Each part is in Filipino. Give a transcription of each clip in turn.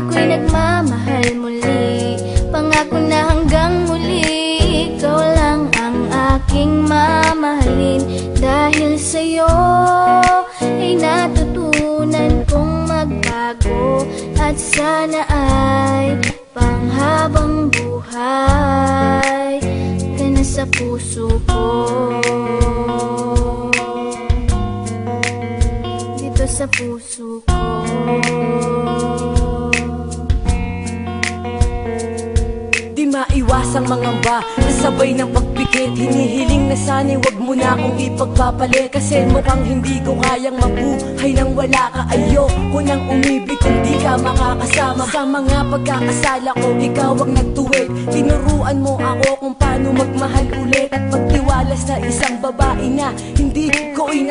ako'y nagmamahal muli. Pangako na hanggang muli Ikaw lang ang aking mamahalin. Dahil sa'yo ay natutunan kong magbago. At sana ay panghabang buhay Ka sa puso ko Pagpikit Hinihiling na sana'y wag mo na akong ipagpapalit. Kasi mukhang hindi ko kayang mabuhay nang wala ka. Ayoko nang umibig kung di ka makakasama. Sa mga pagkakasala ko, ikaw ang nagtuwid. Tinuruan mo ako kung paano magmahal ulit At pagtiwala sa isang babae na Hindi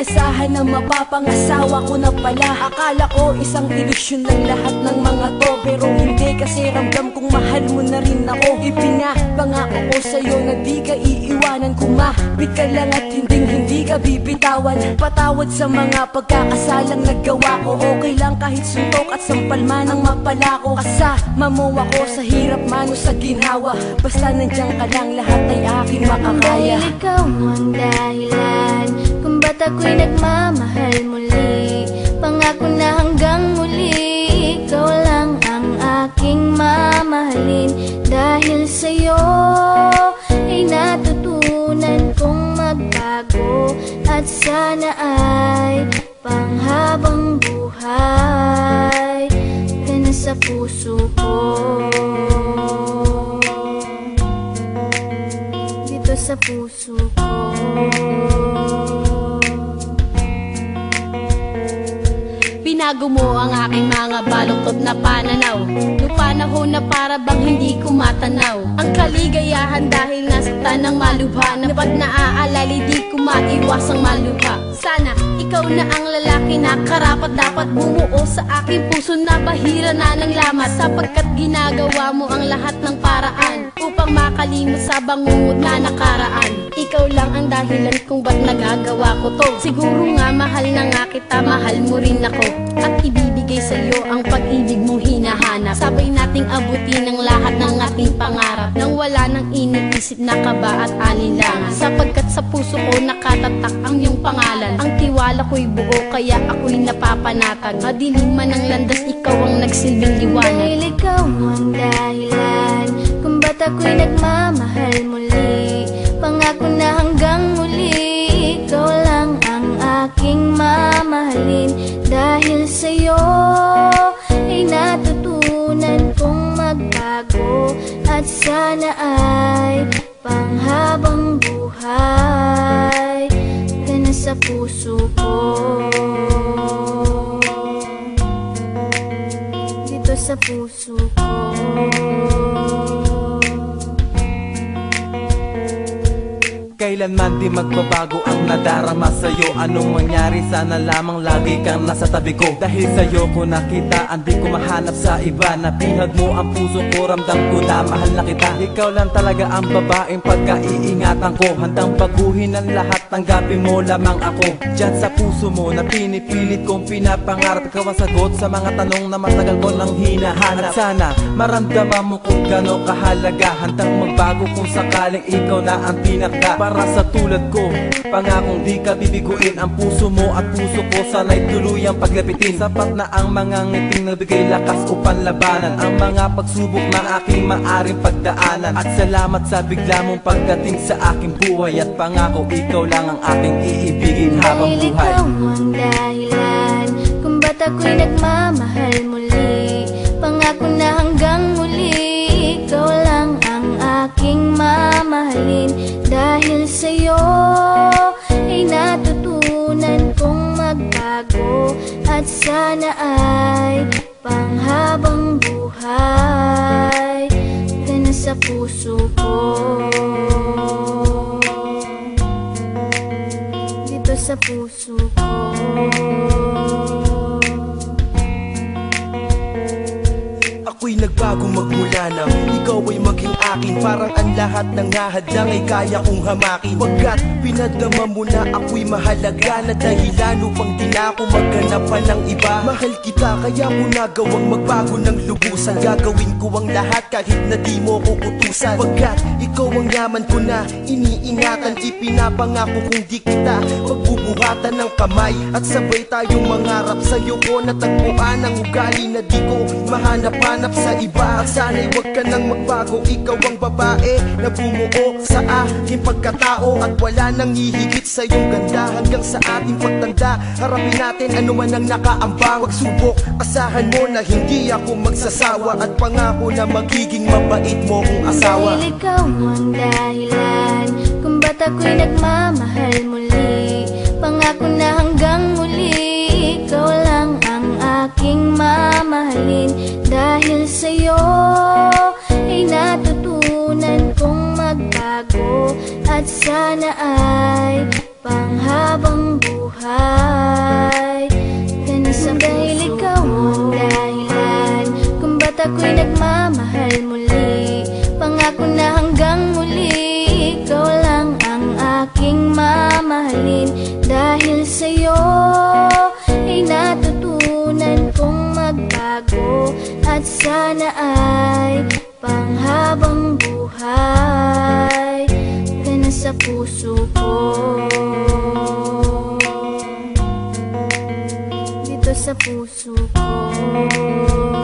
ko inasahan na mapapangasawa ko na pala. Akala ko isang ilusyon lang lahat ng mga to Pero hindi kasi ramdam kong mahal mo na rin ako. Ipinapangako ko sa'yo na di ka iiwanan. Kumapit ka lang at hinding hindi ka bibitawan. Patawad sa mga pagkakasalang nagawa ko. Okay lang kahit suntok at sampal man ang mapala ko. Kasama mo ako sa hirap man o sa ginhawa Basta nandiyan ka lang lahat ay aking makakaya. Dahil ikaw ang dahilan Ba't ako'y nagmamahal muli. Pangako na hanggang muli Ikaw lang ang aking mamahalin. Dahil sa'yo ay natutunan kong magbago. At sana ay panghabang buhay Ka sa puso ko. Dito sa puso ko Binago mo ang aking mga baluktot na pananaw. Noong panahon na para bang hindi ko matanaw. Ang kaligayahan dahil nasaktan ng malubha Na pag naaalali di ko maiwasang malubha. Sana ikaw na ang lalaki na karapat dapat bumuo sa aking puso na bahira na ng lamat. Sapagkat ginagawa mo ang lahat ng paraan Upang makalimot sa bangungot na nakaraan. Ikaw lang ang dahilan kung ba't nagagawa ko to. Siguro nga mahal na nga kita, mahal mo rin ako. At ibibigay sa iyo ang pag-ibig mong hinahanap. Sabay nating abutin ang lahat ng ating pangarap. Nang wala nang iniisip na kaba at alinlangan Sapagkat sa puso ko nakatatak ang iyong pangalan. Ang tiwala ko'y buo kaya ako'y napapanatag. Madilim man ang landas, ikaw ang nagsilbing liwanag. Dahil ikaw ang dahilan ako'y nagmamahal muli. Pangako na hanggang muli Ikaw lang ang aking mamahalin. Dahil sa'yo ay natutunan kong magbago. At sana ay panghabang buhay Ka sa puso ko. Dito sa puso ko Kailanman di magbabago ang nadarama sa'yo. Anong mangyari sana lamang lagi kang nasa tabi ko. Dahil sa'yo ko nakita Hindi ko mahanap sa iba. Na pinag mo ang puso ko Ramdam ko na mahal na kita. Ikaw lang talaga ang babaeng pagkaiingatan ko. Handang baguhin ang lahat Tanggapin mo lamang ako. Diyan sa puso mo na pinipilit kong pinapangarap. Ikaw ang sagot sa mga tanong na matagal ko nang hinahanap. At sana maramdaman mo kung gano'ng kahalaga. Handang magbago kung sakaling ikaw na ang tinakda Para sa tulad ko Pangakong di ka bibiguin Ang puso mo at puso ko Sana'y tuluyang paglapitin. Sapat na ang mga ngiting nagbigay lakas o panlabanan Ang mga pagsubok na aking maaring pagdaanan. At salamat sa bigla mong pagdating sa aking buhay. At pangako ikaw lang ang aking iibigin habang Dahil buhay. ikaw ang dahilan Kung ba't ako'y nagmamahal At sana ay panghabang buhay Ka na sa puso ko. Dito sa puso ko. Ako'y nagbago magmula nang ikaw ay maging akin. Parang ang lahat ng hahadlang ay kaya kong hamakin. Pagkat pinadama mo na ako'y mahalaga Na dahilan upang di na ako maghanap pa ng iba. Mahal kita kaya ko nagawang magbago ng lubusan. Gagawin ko ang lahat kahit na di mo ko utusan. Pagkat ikaw ang yaman ko na iniingatan Ipinapangako kung di kita Pagbubuhatan ng kamay. At sabay tayong mangarap Sa'yo ko natagpuan ang ugali na di ko Mahanap-hanap sa iba. At sana'y wag ka nang magbago Ikaw ang babae na bumuo sa aking pagkatao At wala nang hihigit sa iyong ganda Hanggang sa ating pagtanda? Harapin natin ano man ang nakaambang. Huwag subok, asahan mo na hindi ako magsasawa At pangako na magiging mabait mo kong asawa. Dahil ikaw ang dahilan Kung ba't ako'y nagmamahal muli. Pangako na hanggang muli Ikaw lang ang aking mamahalin. Dahil sa'yo At sana ay panghabang buhay. Ka na sa dahil ikaw ang dahilan Kung ba't ako'y nagmamahal muli. Pangako na hanggang muli Ikaw lang ang aking mamahalin. Dahil sa'yo ay natutunan kong magbago. At sana ay panghabang buhay sa puso ko. Dito sa puso ko